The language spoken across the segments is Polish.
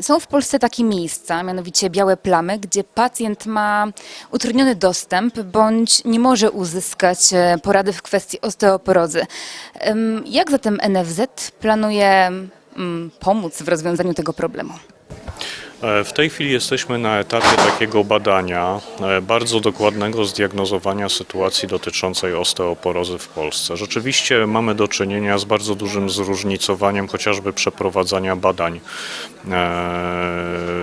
Są w Polsce takie miejsca, mianowicie białe plamy, gdzie pacjent ma utrudniony dostęp bądź nie może uzyskać e, porady w kwestii osteoporozy. Jak zatem NFZ planuje mm, pomóc w rozwiązaniu tego problemu? E, W tej chwili jesteśmy na etapie takiego badania, e, bardzo dokładnego zdiagnozowania sytuacji dotyczącej osteoporozy w Polsce. Rzeczywiście mamy do czynienia z bardzo dużym zróżnicowaniem chociażby przeprowadzania badań e,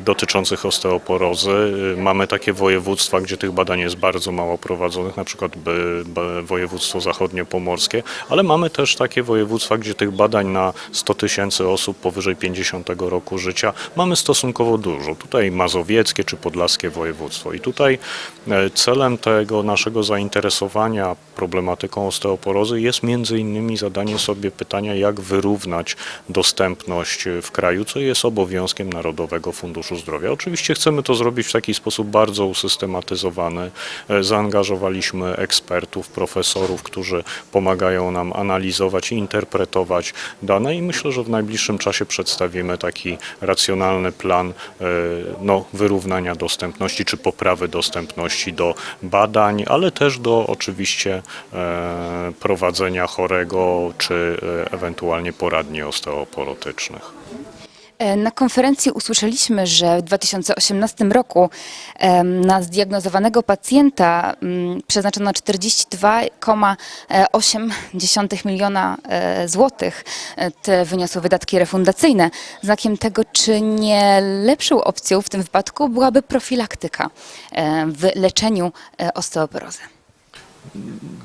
dotyczących osteoporozy. Mamy takie województwa, gdzie tych badań jest bardzo mało prowadzonych, na przykład województwo zachodniopomorskie, ale mamy też takie województwa, gdzie tych badań na 100 tysięcy osób powyżej 50 roku życia mamy stosunkowo dużo. Tutaj mazowieckie czy podlaskie województwo. I tutaj e, celem tego naszego zainteresowania problematyką osteoporozy jest między innymi zadanie sobie pytania, jak wyrównać dostępność w kraju, co jest obowiązkiem Narodowego Funduszu Zdrowia. Oczywiście chcemy to zrobić w taki sposób bardzo usystematyzowany. E, Zaangażowaliśmy ekspertów, profesorów, którzy pomagają nam analizować i interpretować dane i myślę, że w najbliższym czasie przedstawimy taki racjonalny plan e, no, wyrównania dostępności czy poprawy dostępności do badań, ale też do oczywiście e, prowadzenia chorego czy e, ewentualnie poradni osteoporotycznych. E, Na konferencji usłyszeliśmy, że w 2018 roku na zdiagnozowanego pacjenta mm, przeznaczono 42,8 miliona e, złotych. E, Te wyniosły wydatki refundacyjne. Znakiem tego, czy nie lepszą opcją w tym wypadku byłaby profilaktyka w leczeniu osteoporozy.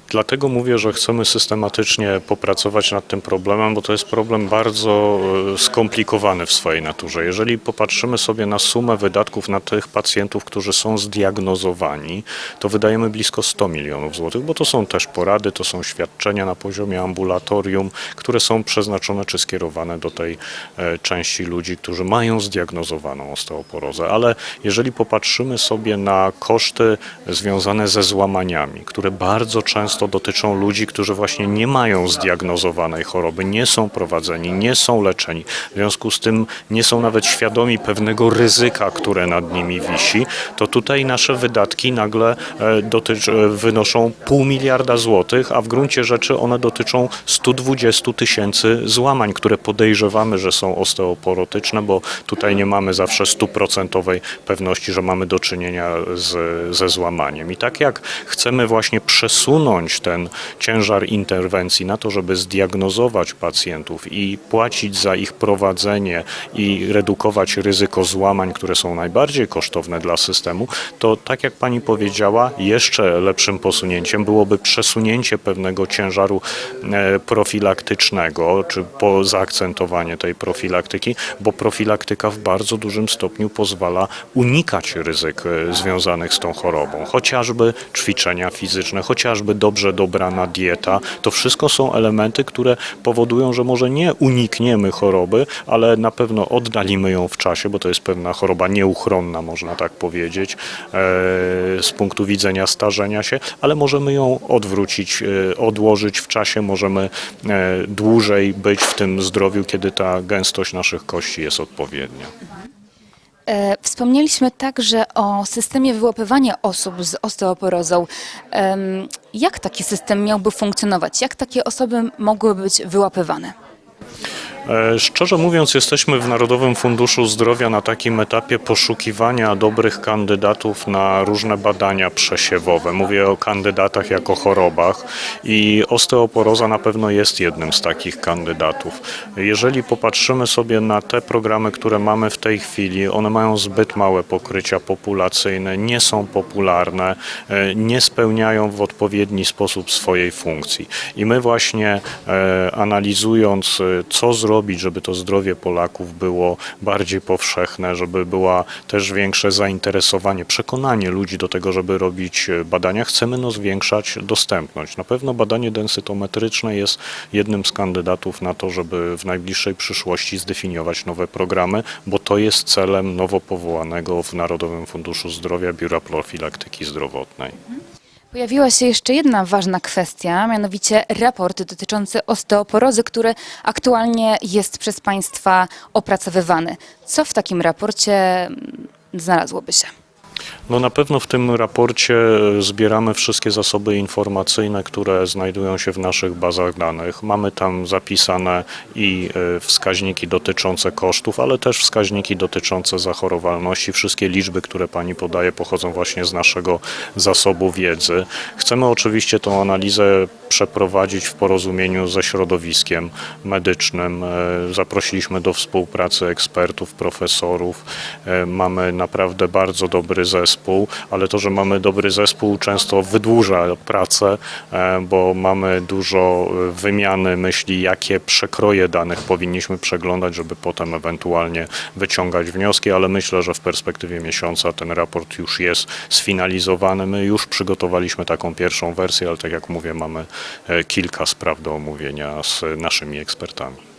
Dlatego mówię, że chcemy systematycznie popracować nad tym problemem, bo to jest problem bardzo e, skomplikowany w swojej naturze. Jeżeli popatrzymy sobie na sumę wydatków na tych pacjentów, którzy są zdiagnozowani, to wydajemy blisko 100 milionów złotych, bo to są też porady, to są świadczenia na poziomie ambulatorium, które są przeznaczone czy skierowane do tej e, części ludzi, którzy mają zdiagnozowaną osteoporozę. Ale jeżeli popatrzymy sobie na koszty związane ze złamaniami, które bardzo często dotyczą ludzi, którzy właśnie nie mają zdiagnozowanej choroby, nie są prowadzeni, nie są leczeni, w związku z tym nie są nawet świadomi pewnego ryzyka, które nad nimi wisi, to tutaj nasze wydatki nagle e, dotycz, e, wynoszą pół miliarda złotych, a w gruncie rzeczy one dotyczą 120 tysięcy złamań, które podejrzewamy, że są osteoporotyczne, bo tutaj nie mamy zawsze stuprocentowej pewności, że mamy do czynienia z, ze złamaniem. I tak jak chcemy właśnie przesunąć ten ciężar interwencji na to, żeby zdiagnozować pacjentów i płacić za ich prowadzenie i redukować ryzyko złamań, które są najbardziej kosztowne dla systemu, to tak jak pani powiedziała, jeszcze lepszym posunięciem byłoby przesunięcie pewnego ciężaru e, profilaktycznego, czy po zaakcentowanie tej profilaktyki, bo profilaktyka w bardzo dużym stopniu pozwala unikać ryzyk e, związanych z tą chorobą, chociażby ćwiczenia fizyczne, chociażby dobrze dobrana dieta. To wszystko są elementy, które powodują, że może nie unikniemy choroby, ale na pewno oddalimy ją w czasie, bo to jest pewna choroba nieuchronna, można tak powiedzieć, e, z punktu widzenia starzenia się, ale możemy ją odwrócić, e, odłożyć w czasie, możemy e, dłużej być w tym zdrowiu, kiedy ta gęstość naszych kości jest odpowiednia. E, Wspomnieliśmy także o systemie wyłapywania osób z osteoporozą. Jak taki system miałby funkcjonować? Jak takie osoby mogłyby być wyłapywane? E, Szczerze mówiąc, jesteśmy w Narodowym Funduszu Zdrowia na takim etapie poszukiwania dobrych kandydatów na różne badania przesiewowe. Mówię o kandydatach jako chorobach i osteoporoza na pewno jest jednym z takich kandydatów. Jeżeli popatrzymy sobie na te programy, które mamy w tej chwili, one mają zbyt małe pokrycia populacyjne, nie są popularne, e, nie spełniają w odpowiedni sposób swojej funkcji. I my właśnie e, analizując, co zrobić, żeby to zdrowie Polaków było bardziej powszechne, żeby była też większe zainteresowanie, przekonanie ludzi do tego, żeby robić e, badania, chcemy no zwiększać dostępność. Na pewno badanie densytometryczne jest jednym z kandydatów na to, żeby w najbliższej przyszłości zdefiniować nowe programy, bo to jest celem nowo powołanego w Narodowym Funduszu Zdrowia Biura Profilaktyki Zdrowotnej. Pojawiła się jeszcze jedna ważna kwestia, mianowicie raport dotyczący osteoporozy, który aktualnie jest przez Państwa opracowywany. Co w takim raporcie mm, znalazłoby się? No na pewno w tym raporcie e, zbieramy wszystkie zasoby informacyjne, które znajdują się w naszych bazach danych. Mamy tam zapisane i e, wskaźniki dotyczące kosztów, ale też wskaźniki dotyczące zachorowalności. Wszystkie liczby, które Pani podaje, pochodzą właśnie z naszego zasobu wiedzy. Chcemy oczywiście tą analizę przeprowadzić w porozumieniu ze środowiskiem medycznym. E, Zaprosiliśmy do współpracy ekspertów, profesorów. E, Mamy naprawdę bardzo dobry zespół, ale to, że mamy dobry zespół często wydłuża pracę, e, bo mamy dużo wymiany myśli, jakie przekroje danych powinniśmy przeglądać, żeby potem ewentualnie wyciągać wnioski, ale myślę, że w perspektywie miesiąca ten raport już jest sfinalizowany. My już przygotowaliśmy taką pierwszą wersję, ale tak jak mówię, mamy kilka spraw do omówienia z naszymi ekspertami.